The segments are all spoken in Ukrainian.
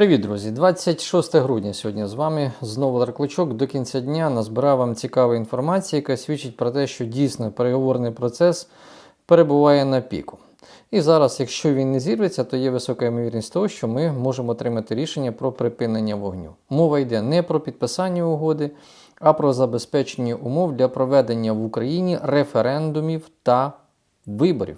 Привіт, друзі! 26 грудня сьогодні з вами знову Ларкличок. До кінця дня назбирав вам цікаву інформацію, яка свідчить про те, що дійсно переговорний процес перебуває на піку. І зараз, якщо він не зірветься, то є висока ймовірність того, що ми можемо отримати рішення про припинення вогню. Мова йде не про підписання угоди, а про забезпечення умов для проведення в Україні референдумів та виборів,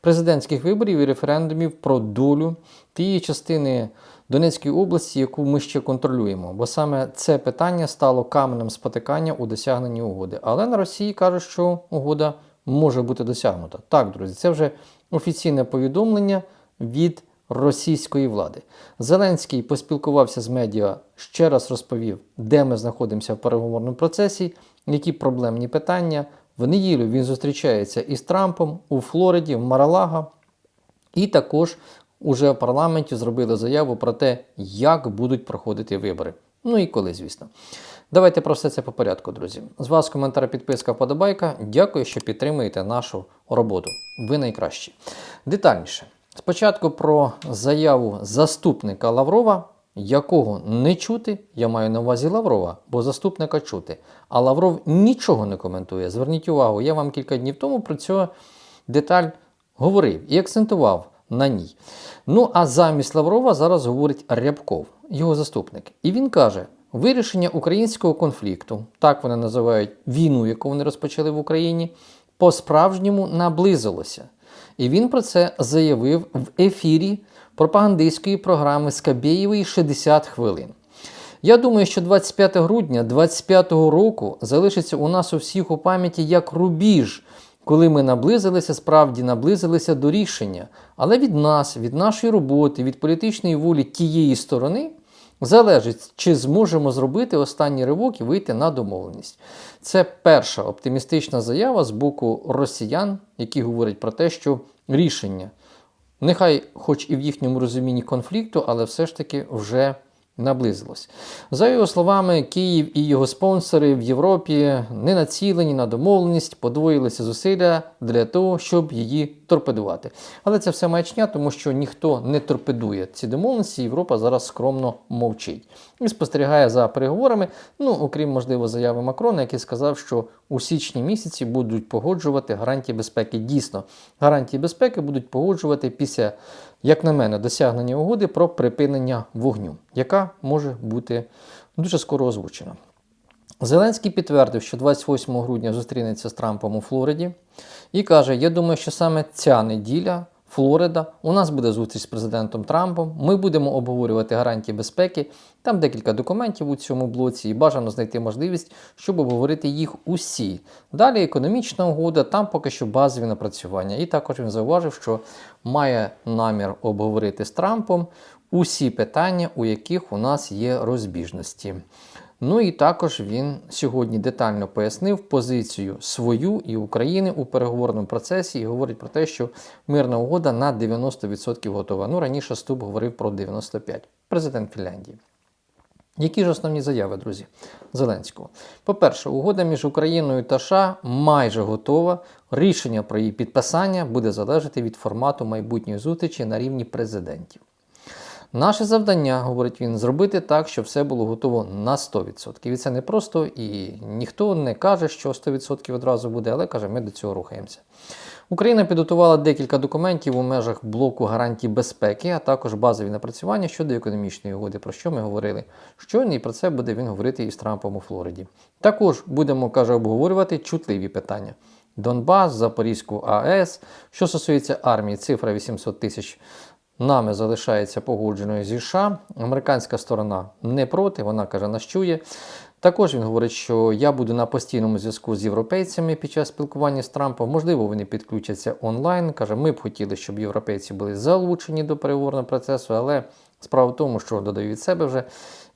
президентських виборів і референдумів про долю тієї частини Донецької області, яку ми ще контролюємо. Бо саме це питання стало каменем спотикання у досягненні угоди. Але на Росії кажуть, що угода може бути досягнута. Так, друзі, це вже офіційне повідомлення від російської влади. Зеленський поспілкувався з медіа, ще раз розповів, де ми знаходимося в переговорному процесі, які проблемні питання. В неділю він зустрічається із Трампом у Флориді, в Маралага, і також уже в парламенті зробили заяву про те, як будуть проходити вибори. Ну і коли, звісно. Давайте про все це по порядку, друзі. З вас коментар, підписка, вподобайка. Дякую, що підтримуєте нашу роботу. Ви найкращі. Детальніше. Спочатку про заяву заступника Лаврова, якого не чути, я маю на увазі Лаврова, бо заступника чути. А Лавров нічого не коментує. Зверніть увагу, я вам кілька днів тому про цю деталь говорив і акцентував на ній. Ну а замість Лаврова зараз говорить Рябков, його заступник. І він каже: вирішення українського конфлікту, так вони називають війну, яку вони розпочали в Україні, по-справжньому наблизилося. І він про це заявив в ефірі пропагандистської програми Скабєєвої 60 хвилин. Я думаю, що 25 грудня 25 року залишиться у нас у всіх у пам'яті як рубіж, коли ми наблизилися, справді наблизилися до рішення. Але від нас, від нашої роботи, від політичної волі тієї сторони залежить, чи зможемо зробити останній ривок і вийти на домовленість. Це перша оптимістична заява з боку росіян, які говорять про те, що рішення, нехай, хоч і в їхньому розумінні конфлікту, але все ж таки вже наблизилось. За його словами, Київ і його спонсори в Європі не націлені на домовленість, подвоїлися зусилля для того, щоб її торпедувати. Але це все маячня, тому що ніхто не торпедує ці домовленості. Європа зараз скромно мовчить і спостерігає за переговорами. Ну, окрім можливо, заяви Макрона, який сказав, що у січні місяці будуть погоджувати гарантії безпеки. Дійсно, гарантії безпеки будуть погоджувати після, як на мене, досягнення угоди про припинення вогню, яка може бути дуже скоро озвучена. Зеленський підтвердив, що 28 грудня зустрінеться з Трампом у Флориді і каже: Я думаю, що саме ця неділя. Флорида, у нас буде зустріч з президентом Трампом. Ми будемо обговорювати гарантії безпеки. Там декілька документів у цьому блоці, і бажано знайти можливість, щоб обговорити їх усі. Далі економічна угода, там поки що базові напрацювання. І також він зауважив, що має намір обговорити з Трампом усі питання, у яких у нас є розбіжності. Ну і також він сьогодні детально пояснив позицію свою і України у переговорному процесі і говорить про те, що мирна угода на 90% готова. Ну раніше Ступ говорив про 95%. Президент Фінляндії. Які ж основні заяви, друзі, Зеленського? По-перше, угода між Україною та США майже готова. Рішення про її підписання буде залежати від формату майбутньої зустрічі на рівні президентів. Наше завдання, говорить він, зробити так, щоб все було готово на 100%. І це не просто і ніхто не каже, що 100% одразу буде, але каже, ми до цього рухаємося. Україна підготувала декілька документів у межах блоку гарантій безпеки, а також базові напрацювання щодо економічної угоди, про що ми говорили. Щойно і про це буде він говорити із Трампом у Флориді. Також будемо, каже, обговорювати чутливі питання. Донбас, Запорізьку АЕС. Що стосується армії, цифра 800 тисяч нами залишається погодженою зі США. Американська сторона не проти, вона каже, нас чує. Також він говорить, що я буду на постійному зв'язку з європейцями під час спілкування з Трампом. Можливо, вони підключаться онлайн. Каже, ми б хотіли, щоб європейці були залучені до переговорного процесу, але справа в тому, що додаю від себе вже.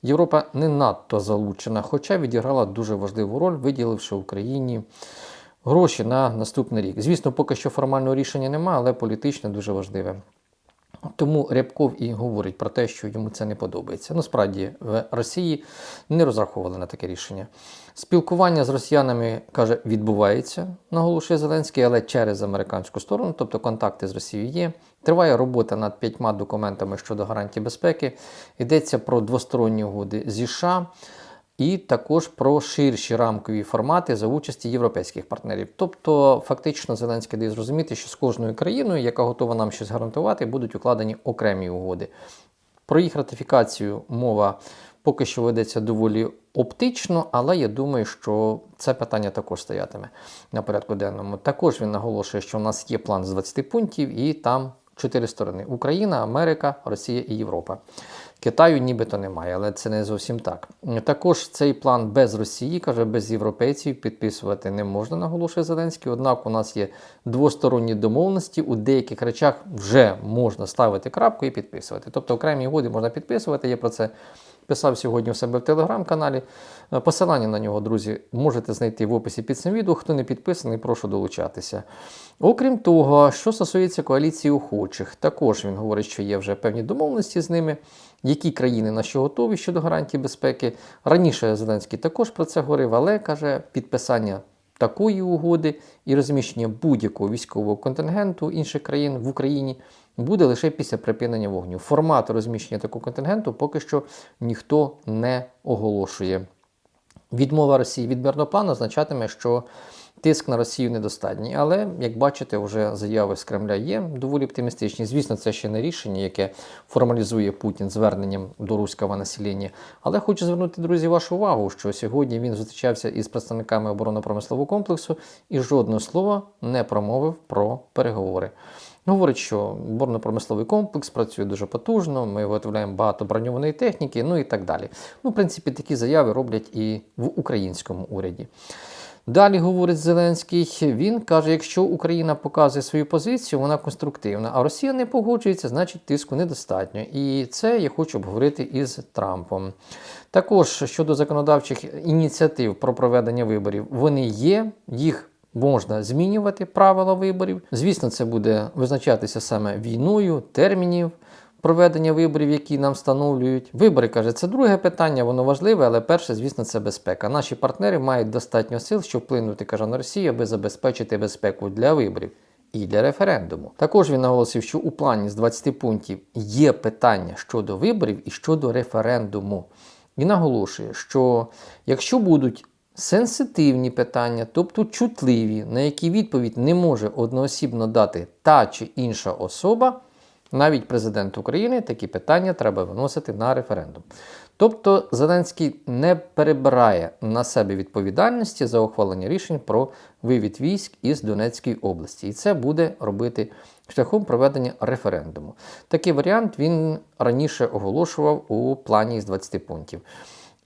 Європа не надто залучена, хоча відіграла дуже важливу роль, виділивши Україні гроші на наступний рік. Звісно, поки що формального рішення немає, але політично дуже важливе. Тому Рябков і говорить про те, що йому це не подобається. Ну, справді, в Росії не розраховували на таке рішення. Спілкування з росіянами, каже, відбувається, наголошує Зеленський, але через американську сторону, тобто контакти з Росією є. Триває робота над п'ятьма документами щодо гарантій безпеки. Йдеться про двосторонні угоди зі США і також про ширші рамкові формати за участі європейських партнерів. Тобто, фактично, Зеленський дає зрозуміти, що з кожною країною, яка готова нам щось гарантувати, будуть укладені окремі угоди. Про їх ратифікацію мова поки що ведеться доволі оптично, але я думаю, що це питання також стоятиме на порядку денному. Також він наголошує, що у нас є план з 20 пунктів, і там чотири сторони: Україна, Америка, Росія і Європа. Китаю нібито немає, але це не зовсім так. Також цей план без Росії, каже, без європейців підписувати не можна, наголошує Зеленський. Однак у нас є двосторонні домовленості, у деяких речах вже можна ставити крапку і підписувати. Тобто окремі угоди можна підписувати. Я про це писав сьогодні у себе в телеграм-каналі. Е, Посилання на нього, друзі, можете знайти в описі під цим відео. Хто не підписаний, прошу долучатися. Окрім того, що стосується коаліції охочих, також він говорить, що є вже певні домовленості з ними. Які країни на що готові щодо гарантії безпеки? Раніше Зеленський також про це говорив, але каже, підписання такої угоди і розміщення будь-якого військового контингенту інших країн в Україні буде лише після припинення вогню. Формат розміщення такого контингенту поки що ніхто не оголошує. Відмова Росії від мирного плану означатиме, що тиск на Росію недостатній. Але, як бачите, вже заяви з Кремля є доволі оптимістичні. Звісно, це ще не рішення, яке формалізує Путін зверненням до руського населення. Але хочу звернути, друзі, вашу увагу, що сьогодні він зустрічався із представниками оборонно-промислового комплексу і жодного слова не промовив про переговори. Говорить, що оборонно-промисловий комплекс працює дуже потужно, ми виготовляємо багато броньованої техніки, ну і так далі. Ну, в принципі, такі заяви роблять і в українському уряді. Далі говорить Зеленський, він каже, якщо Україна показує свою позицію, вона конструктивна, а Росія не погоджується, значить тиску недостатньо. І це я хочу обговорити із Трампом. Також щодо законодавчих ініціатив про проведення виборів, вони є, їх можна змінювати правила виборів. Звісно, це буде визначатися саме війною, термінів. Проведення виборів, які нам встановлюють. Вибори, каже, це друге питання, воно важливе, але перше, звісно, це безпека. Наші партнери мають достатньо сил, щоб вплинути, каже на Росію, аби забезпечити безпеку для виборів і для референдуму. Також він наголосив, що у плані з 20 пунктів є питання щодо виборів і щодо референдуму. І наголошує, що якщо будуть сенситивні питання, тобто чутливі, на які відповідь не може одноосібно дати та чи інша особа, навіть президент України такі питання треба виносити на референдум. Тобто Зеленський не перебирає на себе відповідальності за ухвалення рішень про вивід військ із Донецької області. І це буде робити шляхом проведення референдуму. Такий варіант він раніше оголошував у плані з 20 пунктів.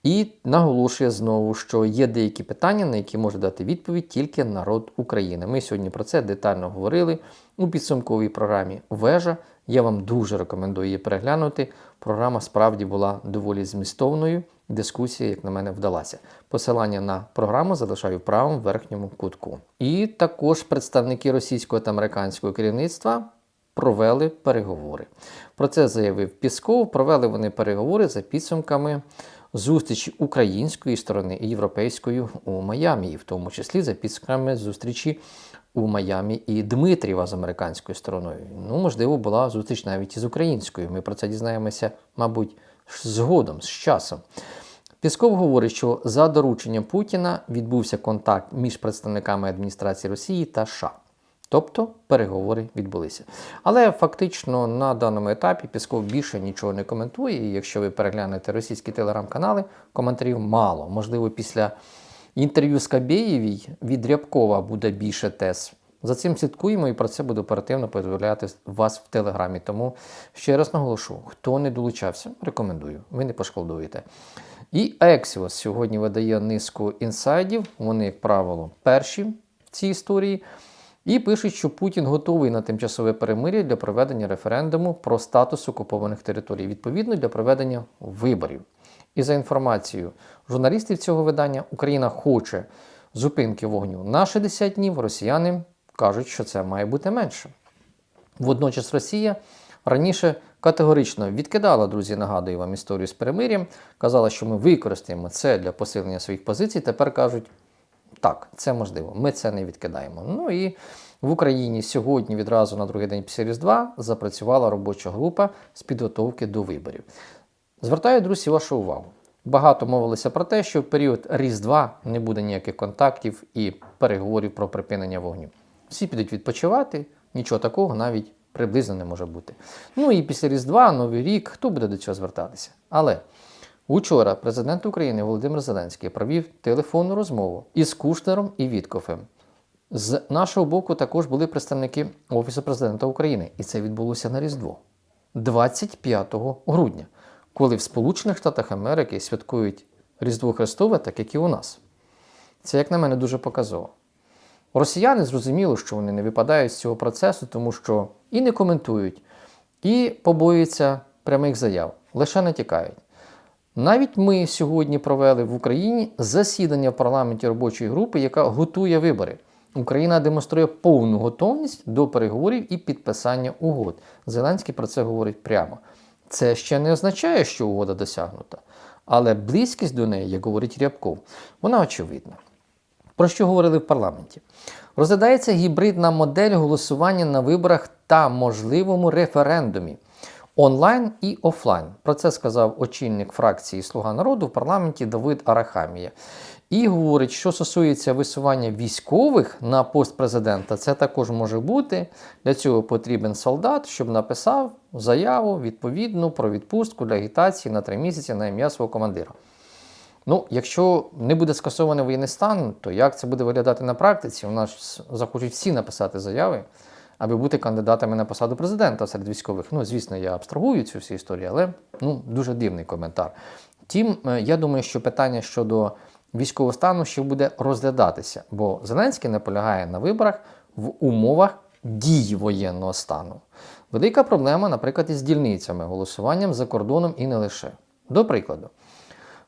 І наголошує знову, що є деякі питання, на які може дати відповідь тільки народ України. Ми сьогодні про це детально говорили у підсумковій програмі Вежа. Я вам дуже рекомендую її переглянути. Програма справді була доволі змістовною. Дискусія, як на мене, вдалася. Посилання на програму залишаю в правому верхньому кутку. І також представники російського та американського керівництва провели переговори. Про це заявив Пісков. Провели вони переговори за підсумками зустрічі української сторони і європейської у Майамі, і в тому числі за підсумками зустрічі у Майамі і Дмитрієва з американською стороною. Ну, можливо, була зустріч навіть із українською. Ми про це дізнаємося, мабуть, згодом, з часом. Пісков говорить, що за дорученням Путіна відбувся контакт між представниками адміністрації Росії та США. Тобто переговори відбулися. Але фактично на даному етапі Пісков більше нічого не коментує. І якщо ви переглянете російські телеграм-канали, коментарів мало. Можливо, після інтерв'ю з Кабєєвій від Рябкова буде більше тез. За цим слідкуємо і про це буду оперативно повідомляти вас в телеграмі. Тому ще раз наголошу: хто не долучався, рекомендую. Ви не пошкодуєте. І Axios сьогодні видає низку інсайдів. Вони, як правило, перші в цій історії. І пишуть, що Путін готовий на тимчасове перемир'я для проведення референдуму про статус окупованих територій, відповідно для проведення виборів. І за інформацією журналістів цього видання, Україна хоче зупинки вогню на 60 днів. Росіяни кажуть, що це має бути менше. Водночас Росія раніше категорично відкидала, друзі, нагадую вам історію з перемир'ям, казала, що ми використаємо це для посилення своїх позицій. Тепер кажуть, так, це можливо, ми це не відкидаємо. Ну і в Україні сьогодні, відразу на другий день після Різдва, запрацювала робоча група з підготовки до виборів. Звертаю, друзі, вашу увагу. Багато мовилося про те, що в період Різдва не буде ніяких контактів і переговорів про припинення вогню. Всі підуть відпочивати, нічого такого навіть приблизно не може бути. Ну і після Різдва, Новий рік, хто буде до цього звертатися? Але учора президент України Володимир Зеленський провів телефонну розмову із Кушнером і Віткофем. З нашого боку також були представники Офісу президента України, і це відбулося на Різдво 25 грудня, коли в Сполучених Штатах Америки святкують Різдво Христове, так як і у нас. Це, як на мене, дуже показово. Росіяни зрозуміли, що вони не випадають з цього процесу, тому що і не коментують, і побоюються прямих заяв, лише натякають. Навіть ми сьогодні провели в Україні засідання в парламенті робочої групи, яка готує вибори. Україна демонструє повну готовність до переговорів і підписання угод. Зеленський про це говорить прямо. Це ще не означає, що угода досягнута, але близькість до неї, як говорить Рябков, вона очевидна. Про що говорили в парламенті? Розглядається гібридна модель голосування на виборах та можливому референдумі онлайн і офлайн. Про це сказав очільник фракції Слуга народу в парламенті Давид Арахамія. І говорить, що стосується висування військових на пост президента, це також може бути. Для цього потрібен солдат, щоб написав заяву відповідну про відпустку для агітації на три місяці на ім'я свого командира. Ну, якщо не буде скасований воєнний стан, то як це буде виглядати на практиці? У нас захочуть всі написати заяви, аби бути кандидатами на посаду президента серед військових. Ну, звісно, я абстрагую цю всю історію, але ну, дуже дивний коментар. Втім, е, я думаю, що питання щодо військового стану ще буде розглядатися, бо Зеленський наполягає на виборах в умовах дії воєнного стану. Велика проблема, наприклад, із дільницями, голосуванням за кордоном і не лише. До прикладу.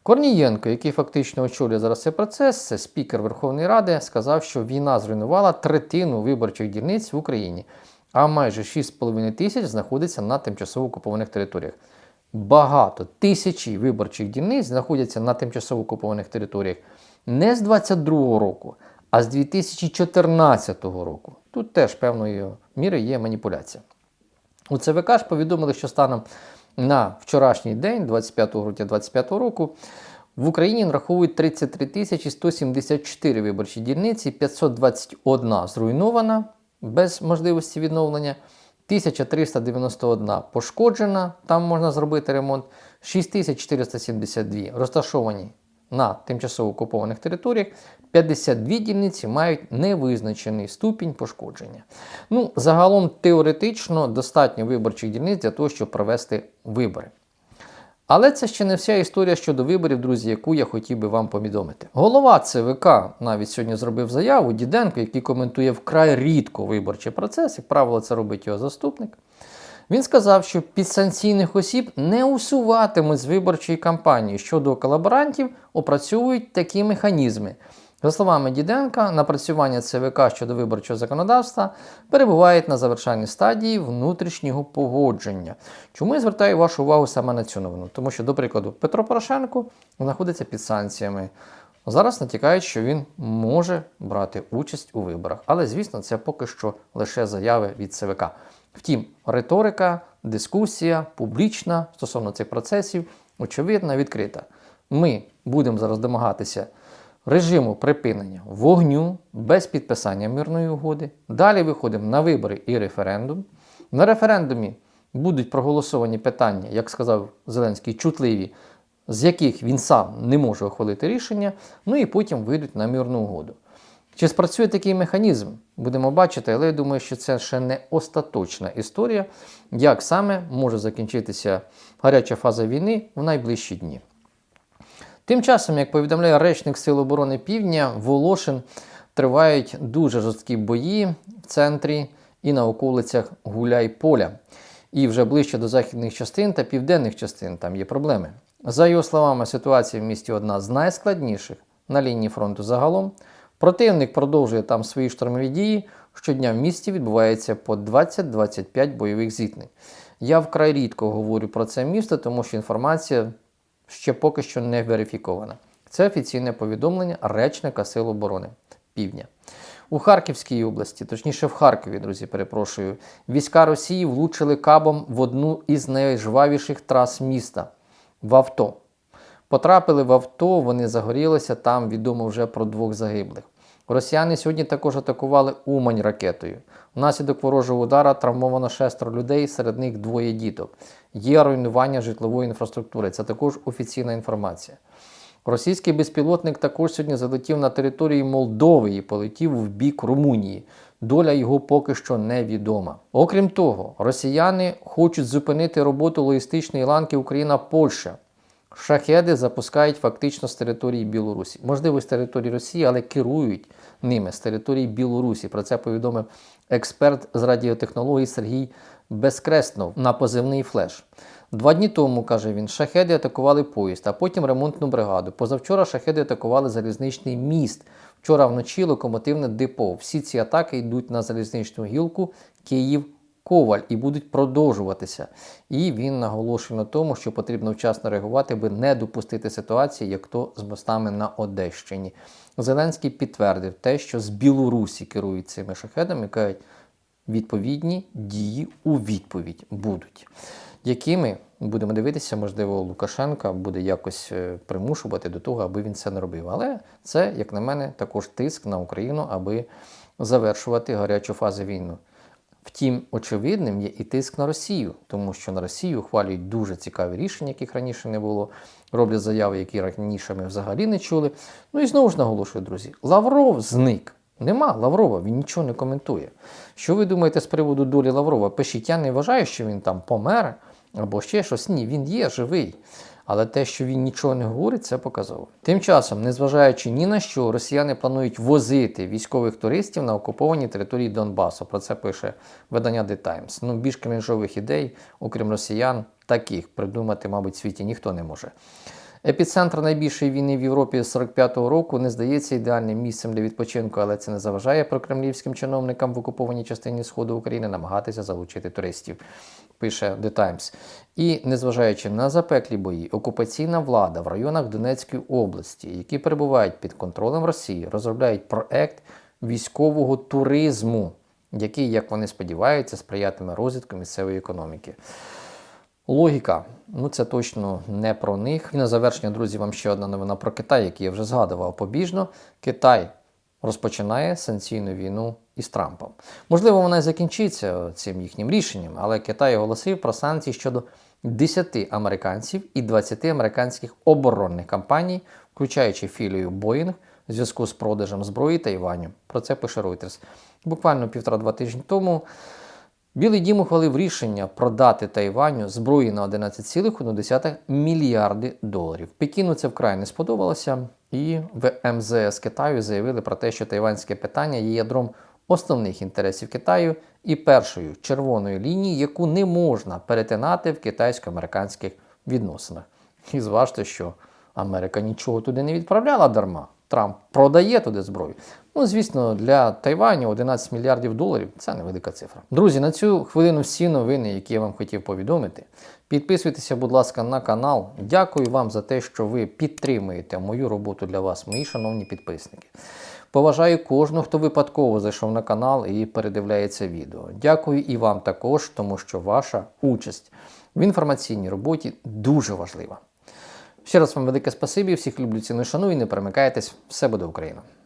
Корнієнко, який фактично очолює зараз цей процес, це спікер Верховної Ради, сказав, що війна зруйнувала третину виборчих дільниць в Україні, а майже 6,5 тисяч знаходиться на тимчасово окупованих територіях. Багато тисячі виборчих дільниць знаходяться на тимчасово окупованих територіях не з 22-го року, а з 2014 року. Тут теж певною мірою є маніпуляція. У ЦВК ж повідомили, що станом на вчорашній день, 25 грудня 2025 року, в Україні нараховують 33 тисячі 174 виборчі дільниці, 521 зруйнована без можливості відновлення, 1391 пошкоджена, там можна зробити ремонт, 6472 розташовані на тимчасово окупованих територіях, 52 дільниці мають невизначений ступінь пошкодження. Ну, загалом теоретично достатньо виборчих дільниць для того, щоб провести вибори. Але це ще не вся історія щодо виборів, друзі, яку я хотів би вам повідомити. Голова ЦВК навіть сьогодні зробив заяву Діденко, який коментує вкрай рідко виборчий процес, як правило, це робить його заступник. Він сказав, що підсанкційних осіб не усуватимуть з виборчої кампанії щодо колаборантів, опрацьовують такі механізми. За словами Діденка, напрацювання ЦВК щодо виборчого законодавства перебувають на завершальній стадії внутрішнього погодження. Чому я звертаю вашу увагу саме на цю новину? Тому що, до прикладу, Петро Порошенко знаходиться під санкціями. Зараз натякають, що він може брати участь у виборах. Але, звісно, це поки що лише заяви від ЦВК. Втім, риторика, дискусія публічна стосовно цих процесів, очевидна, відкрита. Ми будемо зараз домагатися режиму припинення вогню без підписання мирної угоди. Далі виходимо на вибори і референдум. На референдумі будуть проголосовані питання, як сказав Зеленський, чутливі, з яких він сам не може ухвалити рішення, ну і потім вийдуть на мирну угоду. Чи спрацює такий механізм? Будемо бачити, але я думаю, що це ще не остаточна історія, як саме може закінчитися гаряча фаза війни в найближчі дні. Тим часом, як повідомляє речник Сил оборони Півдня, Волошин тривають дуже жорсткі бої в центрі і на околицях Гуляй-Поля. І вже ближче до західних частин та південних частин там є проблеми. За його словами, ситуація в місті одна з найскладніших на лінії фронту загалом. Противник продовжує там свої штурмові дії. Щодня в місті відбувається по 20-25 бойових зіткнень. Я вкрай рідко говорю про це місто, тому що інформація ще поки що не верифікована. Це офіційне повідомлення речника Сил оборони Півдня. У Харківській області, точніше в Харкові, друзі, перепрошую, війська Росії влучили кабом в одну із найжвавіших трас міста в авто. Потрапили в авто, вони загорілися, там відомо вже про двох загиблих. Росіяни сьогодні також атакували Умань ракетою. Внаслідок ворожого удара травмовано шестеро людей, серед них двоє діток. Є руйнування житлової інфраструктури. Це також офіційна інформація. Російський безпілотник також сьогодні залетів на території Молдови і полетів в бік Румунії. Доля його поки що невідома. Окрім того, росіяни хочуть зупинити роботу логістичної ланки Україна-Польща. Шахеди запускають фактично з території Білорусі. Можливо, з території Росії, але керують ними з території Білорусі. Про це повідомив експерт з радіотехнологій Сергій Безкреснов на позивний флеш. Два дні тому, каже він, шахеди атакували поїзд, а потім ремонтну бригаду. Позавчора шахеди атакували залізничний міст. Вчора вночі локомотивне депо. Всі ці атаки йдуть на залізничну гілку Київ. Коваль і будуть продовжуватися. І він наголошує на тому, що потрібно вчасно реагувати, аби не допустити ситуації, як то з мостами на Одещині. Зеленський підтвердив те, що з Білорусі керують цими шахедами, кажуть, відповідні дії у відповідь будуть. Якими будемо дивитися, можливо, Лукашенка буде якось е, примушувати до того, аби він це не робив. Але це, як на мене, також тиск на Україну, аби завершувати гарячу фазу війни. Втім, очевидним є і тиск на Росію, тому що на Росію ухвалюють дуже цікаві рішення, яких раніше не було. Роблять заяви, які раніше ми взагалі не чули. Ну і знову ж наголошую, друзі, Лавров зник. Нема Лаврова, він нічого не коментує. Що ви думаєте з приводу долі Лаврова? Пишіть, я не вважаю, що він там помер або ще щось. Ні, він є живий. Але те, що він нічого не говорить, це показово. Тим часом, незважаючи ні на що, росіяни планують возити військових туристів на окуповані території Донбасу. Про це пише видання The Times. Ну, більш кринжових ідей, окрім росіян, таких придумати, мабуть, в світі ніхто не може. Епіцентр найбільшої війни в Європі з 45-го року не здається ідеальним місцем для відпочинку, але це не заважає прокремлівським чиновникам в окупованій частині Сходу України намагатися залучити туристів, пише The Times. І незважаючи на запеклі бої, окупаційна влада в районах Донецької області, які перебувають під контролем Росії, розробляють проект військового туризму, який, як вони сподіваються, сприятиме розвитку місцевої економіки. Логіка, ну це точно не про них. І на завершення, друзі, вам ще одна новина про Китай, який я вже згадував побіжно. Китай розпочинає санкційну війну із Трампом. Можливо, вона закінчиться цим їхнім рішенням, але Китай оголосив про санкції щодо 10 американців і 20 американських оборонних компаній, включаючи філію Боїнг, в зв'язку з продажем зброї Тайваню. Про це пише Reuters. Буквально півтора-два тижні тому. Білий дім ухвалив рішення продати Тайваню зброї на 11,1 мільярди доларів. Пекіну це вкрай не сподобалося, і в МЗС Китаю заявили про те, що тайванське питання є ядром основних інтересів Китаю і першою червоною лінією, яку не можна перетинати в китайсько-американських відносинах. І зважте, що Америка нічого туди не відправляла дарма. Трамп продає туди зброю. Ну, звісно, для Тайваню 11 мільярдів доларів це невелика цифра. Друзі, на цю хвилину всі новини, які я вам хотів повідомити. Підписуйтеся, будь ласка, на канал. Дякую вам за те, що ви підтримуєте мою роботу для вас, мої шановні підписники. Поважаю кожного, хто випадково зайшов на канал і передивляється відео. Дякую і вам також, тому що ваша участь в інформаційній роботі дуже важлива. Ще раз вам велике спасибі, всіх люблю ціну шану і не перемикайтесь, все буде Україна!